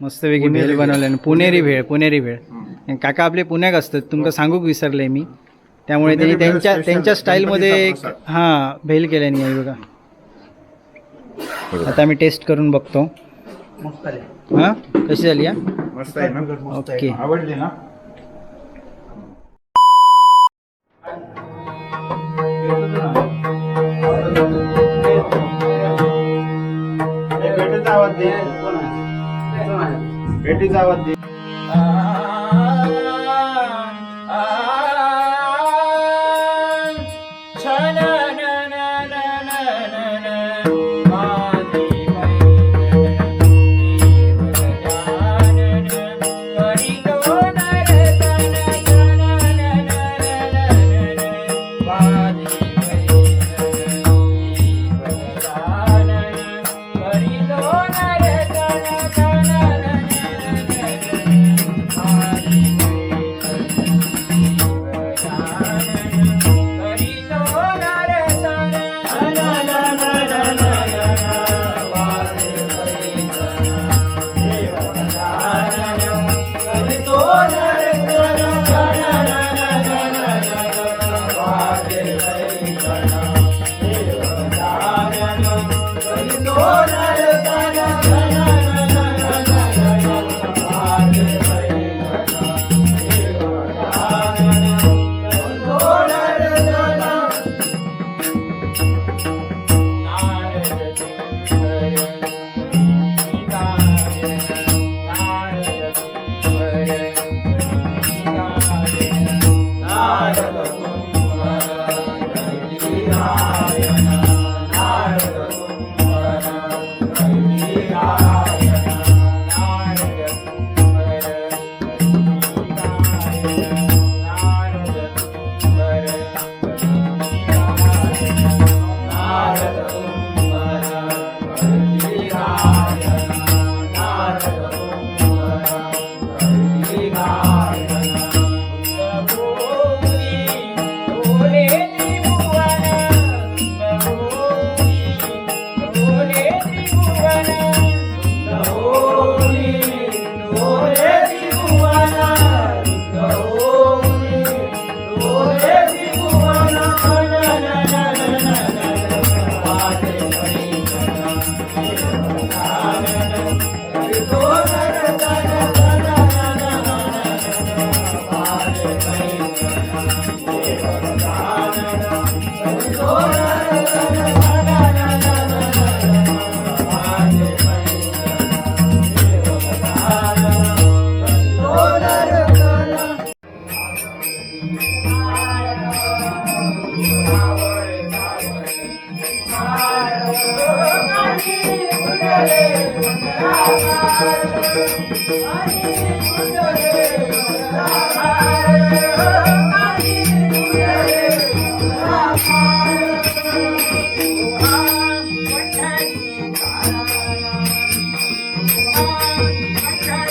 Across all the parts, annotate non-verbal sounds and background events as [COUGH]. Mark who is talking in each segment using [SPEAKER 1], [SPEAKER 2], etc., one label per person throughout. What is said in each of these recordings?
[SPEAKER 1] मस्तपैकी भेळ बनवलं पुणेरी भेळ पुणेरी भेळ. काका आपले पुण्याक असतात तुमका सांगूक विसरले मी. त्यामुळे त्यांनी त्यांच्या. त्यांच्या स्टाईलमध्ये एक. हां भेळ केल्यानी आहे बघा. आता आम्ही टेस्ट करून बघतो. हां? कशी झाली हा?
[SPEAKER 2] मस्त आहे ना?
[SPEAKER 1] ओके.
[SPEAKER 2] आवडली ना? it is our day. Hare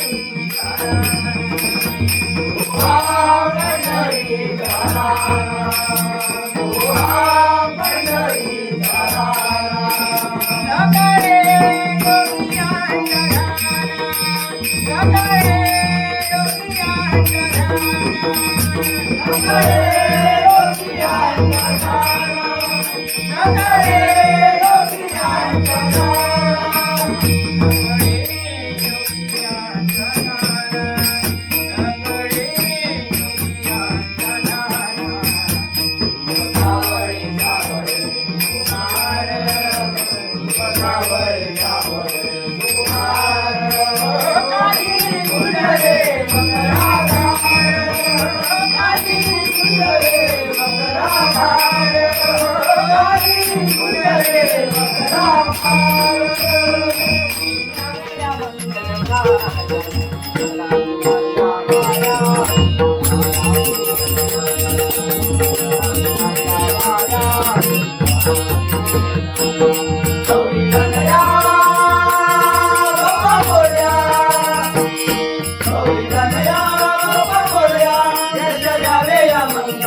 [SPEAKER 2] Krishna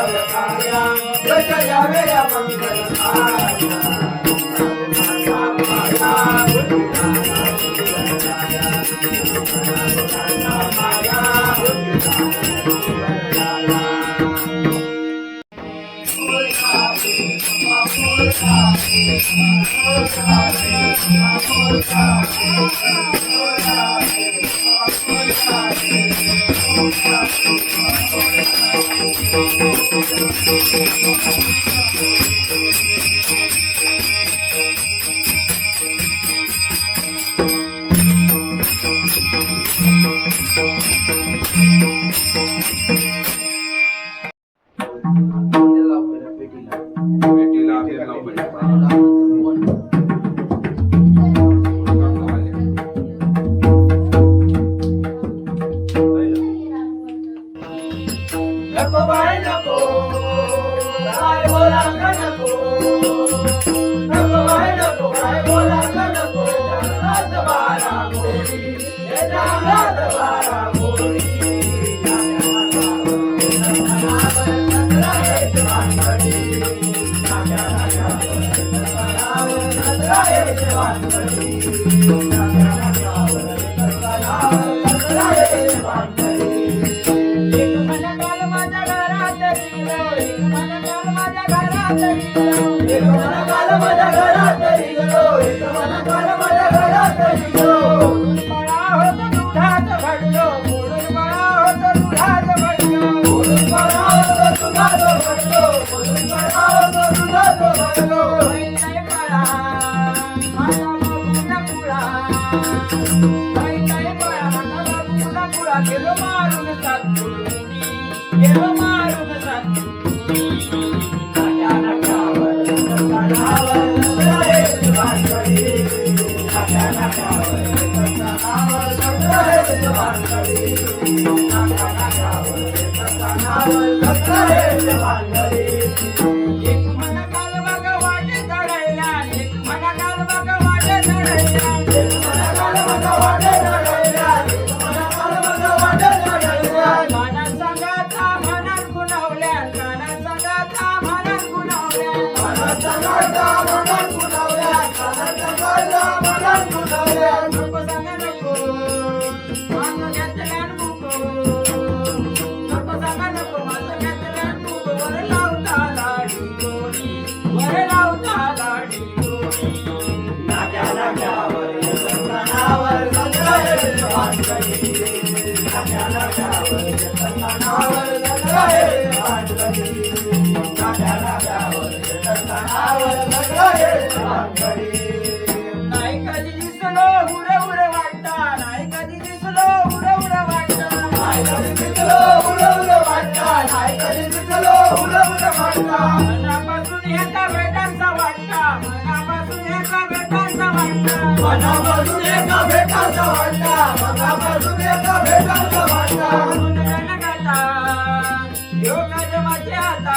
[SPEAKER 2] Oh, my God. Thank you. I'm भांडरे मनापासून एका भेटाचा वाटा मनापासून एका भेटाचा वाटा. योगा जमाचे हाता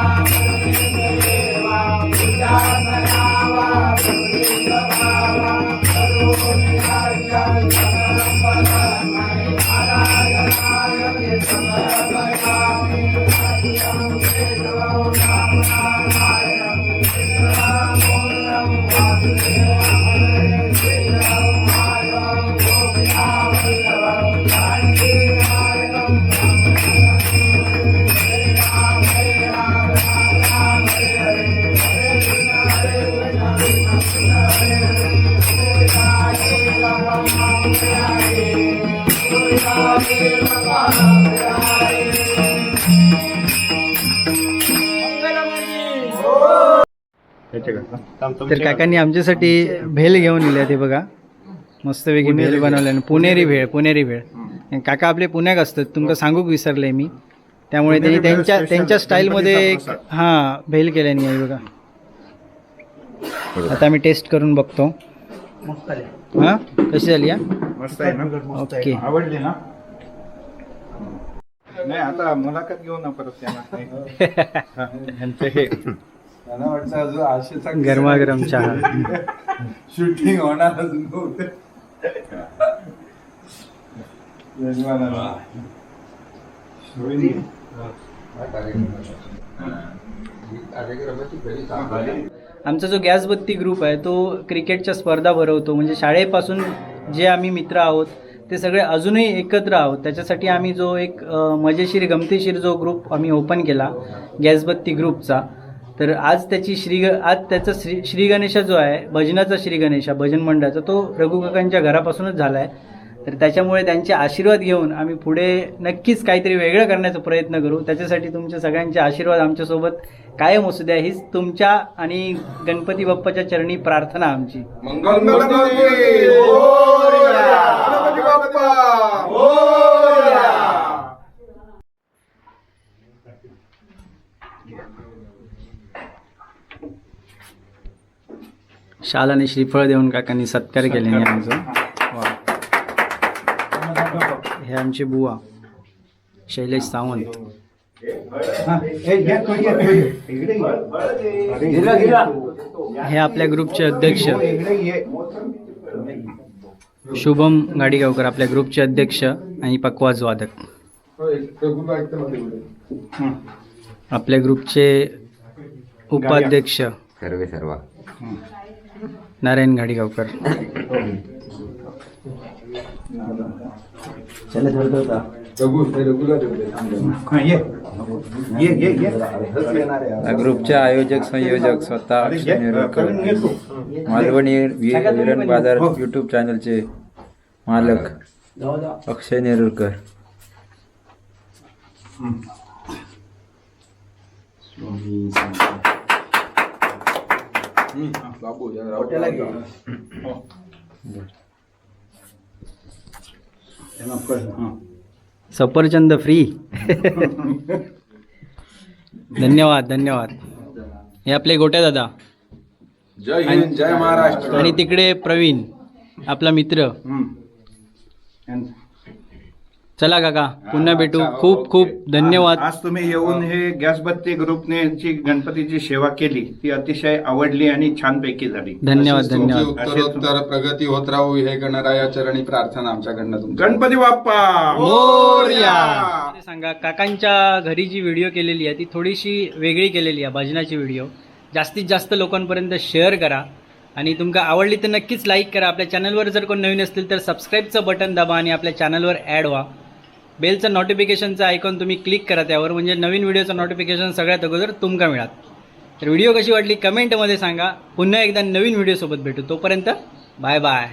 [SPEAKER 2] तर काकांनी आमच्यासाठी भेल घेऊन दिल्या ते बघा. मस्तपैकी भेल बनवले आणि पुणेरी भेळ पुणेरी भेळ. काका आपले पुण्यात असतात तुमका सांगूक विसरले मी. त्यामुळे त्यांनी त्यांच्या त्यांच्या स्टाईलमध्ये एक हां भेल केल्यानी आहे बघा. आता आम्ही टेस्ट करून बघतो. हां? कशी झाली हा?
[SPEAKER 1] मस्त
[SPEAKER 2] ओके.
[SPEAKER 1] आवडली ना? नाही आता मुलाखत घेऊ ना परत [LAUGHS]
[SPEAKER 3] मला वाटतं अजून आशेचा
[SPEAKER 2] गरमागरम चहा.
[SPEAKER 3] शूटिंग होणार अजून.
[SPEAKER 2] आमचा जो गॅस बत्ती ग्रुप आहे तो क्रिकेटच्या स्पर्धा भरवतो. म्हणजे शाळेपासून जे आम्ही मित्र आहोत ते सगळे अजूनही एकत्र आहोत. त्याच्यासाठी आम्ही जो एक मजेशीर गमतीशीर जो ग्रुप आम्ही ओपन केला गॅसबत्ती ग्रुपचा तर आज त्याची श्री आज त्याचा श्री श्री गणेशा जो आहे भजनाचा श्री गणेशा भजन मंडळाचा तो रघुकाकांच्या घरापासूनच झाला आहे तर त्याच्यामुळे त्यांचे आशीर्वाद घेऊन आम्ही पुढे नक्कीच काहीतरी वेगळं करण्याचा प्रयत्न करू त्याच्यासाठी तुमच्या सगळ्यांचे आशीर्वाद आमच्यासोबत कायम असू द्या हीच तुमच्या आणि गणपती बाप्पाच्या चरणी प्रार्थना आमची
[SPEAKER 3] मंगल मूर्ती गणपती बाप्पा
[SPEAKER 2] शाल आणि श्रीफळ देऊन काकांनी सत्कार केल्याने आमचा हे. आमचे बुवा शैलेश सावंत. हे. आपल्या ग्रुपचे अध्यक्ष. शुभम गाडीगावकर आपल्या ग्रुपचे अध्यक्ष आणि पकवाज वादक. आपल्या ग्रुपचे उपाध्यक्ष.
[SPEAKER 4] सर्वे सर्व.
[SPEAKER 2] नारायण गाडीगावकर
[SPEAKER 3] रघु हे रघुला देऊ दे.
[SPEAKER 1] हा, ये. ये ये ये.
[SPEAKER 4] या ग्रुपचे आयोजक संयोजक स्वतः
[SPEAKER 1] अरे,
[SPEAKER 4] अक्षय
[SPEAKER 1] तू.
[SPEAKER 4] मालवणी विरण बाजार
[SPEAKER 1] हो.
[SPEAKER 4] युट्यूब चॅनलचे मालक अक्षय नेरुरकर
[SPEAKER 3] रावट्याला
[SPEAKER 2] सफरचंद फ्री धन्यवाद धन्यवाद हे आपले गोट्या दादा
[SPEAKER 3] जय हिंद जय महाराष्ट्र
[SPEAKER 2] आणि तिकडे प्रवीण आपला मित्र. चला काका पुन्हा भेटू. खूप खूप धन्यवाद.
[SPEAKER 1] आज तुम्ही येऊन हे. गॅसबत्ती ग्रुपने जी गणपतीची सेवा केली. ती अतिशय आवडली आणि छानपैकी झाली.
[SPEAKER 2] धन्यवाद
[SPEAKER 3] अशीच तुमची
[SPEAKER 2] धन्यवाद
[SPEAKER 3] उत्तरोत्तर प्रगती होत राहू हे गणराया चरणी प्रार्थना आमच्याकडनं तुमच्या
[SPEAKER 1] गणपती बाप्पा!
[SPEAKER 2] मोरया! सांगा काकांच्या घरी जी व्हिडिओ केलेली आहे ती थोडीशी वेगळी केलेली आहे भजनाची व्हिडिओ जास्तीत जास्त लोकांपर्यंत शेअर करा. आणि तुमका आवडली तर नक्कीच लाईक करा. आपल्या चॅनलवर जर कोण नवीन असतील तर सबस्क्राईबचं बटन दाबा आणि आपल्या चॅनलवर ॲड व्हा. बेलचं नोटिफिकेशनचं आयकॉन तुम्ही क्लिक करा त्यावर. म्हणजे नवीन व्हिडिओचं नोटिफिकेशन सगळ्यात अगोदर तुमका मिळात तर व्हिडिओ कशी वाटली कमेंटमध्ये सांगा. पुन्हा एकदा नवीन व्हिडिओसोबत भेटू. तोपर्यंत बाय बाय